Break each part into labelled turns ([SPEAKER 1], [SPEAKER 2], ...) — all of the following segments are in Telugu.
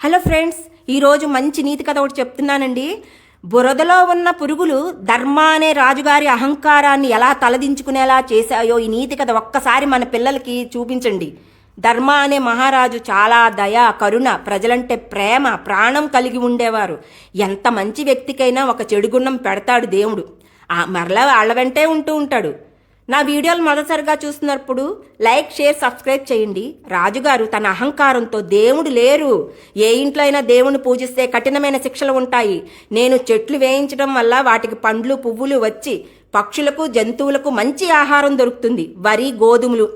[SPEAKER 1] హలో ఫ్రెండ్స్ ఈరోజు మంచి నీతి కథ ఒకటి చెప్తున్నానండి. బురదలో ఉన్న పురుగులు ధర్మ అనే రాజుగారి అహంకారాన్ని ఎలా తలదించుకునేలా చేశాయో ఈ నీతి కథ ఒక్కసారి మన పిల్లలకి చూపించండి. ధర్మ అనే మహారాజు చాలా దయ కరుణ ప్రజలంటే ప్రేమ ప్రాణం కలిగి ఉండేవారు. ఎంత మంచి వ్యక్తికైనా ఒక చెడు గుణం పెడతాడు దేవుడు. ఆ మరలా వాళ్ళ వెంటే ఉంటూ ఉంటాడు. నా వీడియోలు మొదటిసారిగా చూస్తున్నప్పుడు లైక్ షేర్ సబ్స్క్రైబ్ చేయండి. రాజుగారు తన అహంకారంతో దేవుడు లేరు. ఏ ఇంట్లో అయినా దేవుడిని పూజిస్తే కఠినమైన శిక్షలు ఉంటాయి. నేను చెట్లు వేయించడం వల్ల వాటికి పండ్లు పువ్వులు వచ్చి పక్షులకు జంతువులకు మంచి ఆహారం దొరుకుతుంది. వరి గోధుమలు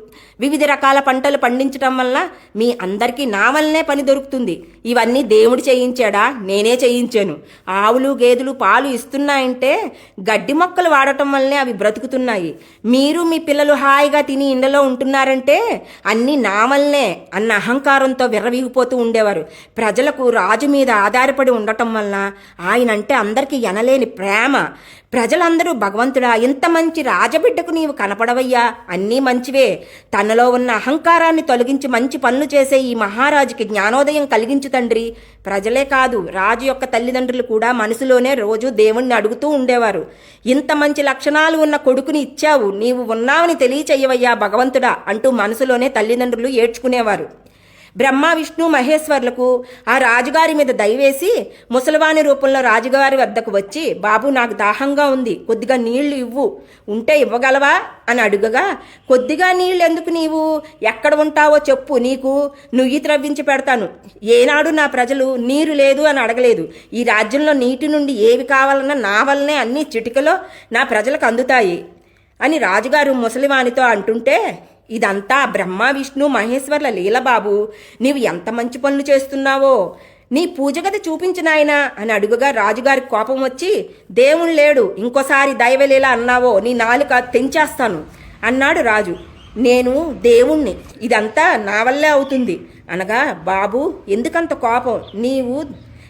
[SPEAKER 1] వివిధ రకాల పంటలు పండించటం వల్ల మీ అందరికీ నా వల్లనే పని దొరుకుతుంది. ఇవన్నీ దేవుడు చేయించాడా? నేనే చేయించాను. ఆవులు గేదెలు పాలు ఇస్తున్నాయంటే గడ్డి మొక్కలు వాడటం వల్లనే అవి బ్రతుకుతున్నాయి. మీరు మీ పిల్లలు హాయిగా తిని ఇండలో ఉంటున్నారంటే అన్నీ నా వల్లనే అన్న అహంకారంతో విర్రవీగిపోతూ ఉండేవారు. ప్రజలకు రాజు మీద ఆధారపడి ఉండటం వల్ల ఆయన అంటే అందరికీ ఎనలేని ప్రేమ. ప్రజలందరూ భగవంతుడా ఇంత మంచి రాజబిడ్డకు నీవు కనపడవయ్యా. అన్నీ మంచివే. తన తనలో ఉన్న అహంకారాన్ని తొలగించి మంచి పనులు చేసే ఈ మహారాజుకి జ్ఞానోదయం కలిగించు తండ్రి. ప్రజలే కాదు రాజు యొక్క తల్లిదండ్రులు కూడా మనసులోనే రోజు దేవుణ్ణి అడుగుతూ ఉండేవారు. ఇంత మంచి లక్షణాలు ఉన్న కొడుకుని ఇచ్చావు నీవు ఉన్నావని తెలియచేయవయ్యా భగవంతుడా అంటూ మనసులోనే తల్లిదండ్రులు ఏడ్చుకునేవారు. బ్రహ్మ విష్ణు మహేశ్వర్లకు ఆ రాజుగారి మీద దయవేసి ముసలివాణి రూపంలో రాజుగారి వద్దకు వచ్చి బాబు నాకు దాహంగా ఉంది కొద్దిగా నీళ్ళు ఇవ్వు ఉంటే ఇవ్వగలవా? అని అడుగగా కొద్దిగా నీళ్ళు ఎందుకు నీవు? ఎక్కడ ఉంటావో చెప్పు నీకు నుయ్యి త్రవ్వించి పెడతాను. ఏనాడు నా ప్రజలు నీరు లేదు అని అడగలేదు. ఈ రాజ్యంలో నీటి నుండి ఏవి కావాలన్నా నా వల్లనే అన్ని చిటికలో నా ప్రజలకు అందుతాయి. అని రాజుగారు ముసలివానితో అంటుంటే ఇదంతా బ్రహ్మ విష్ణు మహేశ్వర్ల లీలబాబు. నీవు ఎంత మంచి పనులు చేస్తున్నావో? నీ పూజ చూపించినాయనా నాయనా అని అడుగుగా రాజుగారికి కోపం వచ్చి దేవుని లేడు ఇంకోసారి దైవలీల అన్నావో నీ నాలుక తెంచేస్తాను అన్నాడు రాజు. నేను దేవుణ్ణి ఇదంతా నా వల్లే అవుతుంది అనగా బాబు ఎందుకంత కోపం? నీవు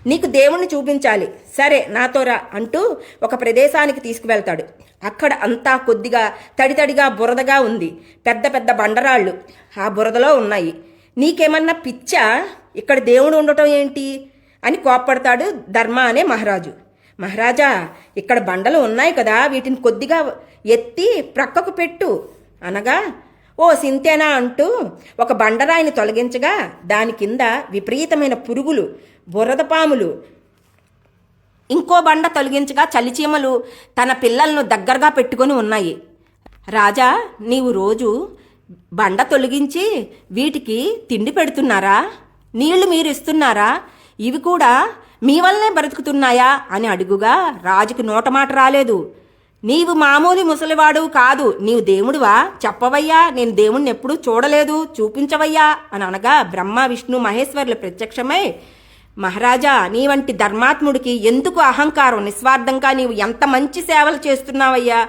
[SPEAKER 1] నీకు దేవుణ్ణి చూపించాలి. సరే నాతో రా అంటూ ఒక ప్రదేశానికి తీసుకువెళ్తాడు. అక్కడ అంతా కొద్దిగా తడితడిగా బురదగా ఉంది. పెద్ద పెద్ద బండరాళ్ళు ఆ బురదలో ఉన్నాయి. నీకేమన్నా పిచ్చా? ఇక్కడ దేవుడు ఉండటం ఏంటి? అని కోప్పడతాడు ధర్మ అనే మహారాజు. మహారాజా ఇక్కడ బండలు ఉన్నాయి కదా వీటిని కొద్దిగా ఎత్తి ప్రక్కకు పెట్టు అనగా ఓ సింతేనా అంటూ ఒక బండరాయిని తొలగించగా దాని కింద విపరీతమైన పురుగులు బురద పాములు ఇంకో బండ తొలగించగా చలిచీమలు తన పిల్లలను దగ్గరగా పెట్టుకొని ఉన్నాయి. రాజా నీవు రోజు బండ తొలగించి వీటికి తిండి పెడుతున్నారా? నీళ్ళు మీరు ఇస్తున్నారా? ఇవి కూడా మీ వల్లనే బ్రతుకుతున్నాయా అని అడుగుగా రాజుకు నోటమాట రాలేదు. నీవు మామూలు ముసలివాడు కాదు నీవు దేవుడివా? చెప్పవయ్యా నేను దేవుణ్ణి ఎప్పుడూ చూడలేదు చూపించవయ్యా అని అనగా బ్రహ్మ విష్ణు మహేశ్వరులు ప్రత్యక్షమై మహారాజా నీ వంటి ధర్మాత్ముడికి ఎందుకు అహంకారం నిస్వార్థంగా నీవు ఎంత మంచి సేవలు చేస్తున్నావయ్యా?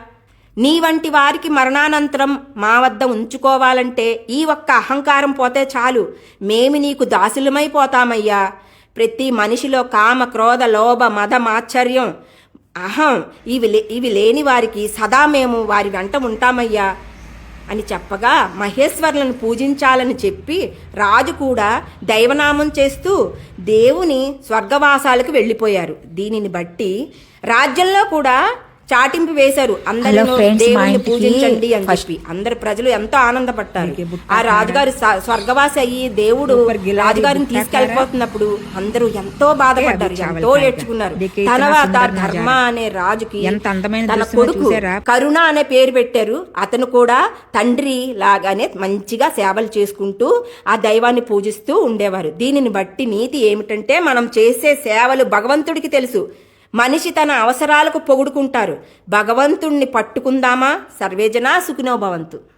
[SPEAKER 1] నీ వంటి వారికి మరణానంతరం మా వద్ద ఉంచుకోవాలంటే ఈ ఒక్క అహంకారం పోతే చాలు. మేము నీకు దాసులమైపోతామయ్యా ప్రతి మనిషిలో కామ క్రోధ లోభ మద మాశ్చర్యం అహం ఇవి లే ఇవి లేని వారికి సదా మేము వారి వెంట ఉంటామయ్యా అని చెప్పగా మహేశ్వరులను పూజించాలని చెప్పి రాజు కూడా దైవనామం చేస్తూ దేవుని స్వర్గవాసాలకు వెళ్ళిపోయారు. దీనిని బట్టి రాజ్యంలో కూడా చాటింపు వేశారు. అందరూ
[SPEAKER 2] friends, మా
[SPEAKER 1] దేవుని పూజించండి అని చెప్పి. అందరు ప్రజలు ఎంతో ఆనందపడ్డారు. ఆ రాజుగారు స్వర్గవాసి అయ్యి దేవుడు రాజుగారిని తీసుకెళ్ళిపోతున్నప్పుడు అందరూ ఎంతో బాధపడ్డారు. ఎంతో ఏడ్చుకున్నారు. తర్వాత ధర్మ అనే రాజుకి తన కొడుకు? కరుణ అనే పేరు పెట్టారు. అతను కూడా తండ్రి లాగానే మంచిగా సేవలు చేసుకుంటూ ఆ దైవాన్ని పూజిస్తూ ఉండేవారు. దీనిని బట్టి నీతి ఏమిటంటే మనం చేసే సేవలు భగవంతుడికి తెలుసు. మనిషి తన అవసరాలకు పొగుడుకుంటారు. భగవంతుణ్ణి పట్టుకుందామా? సర్వేజనా సుఖినోభవంతు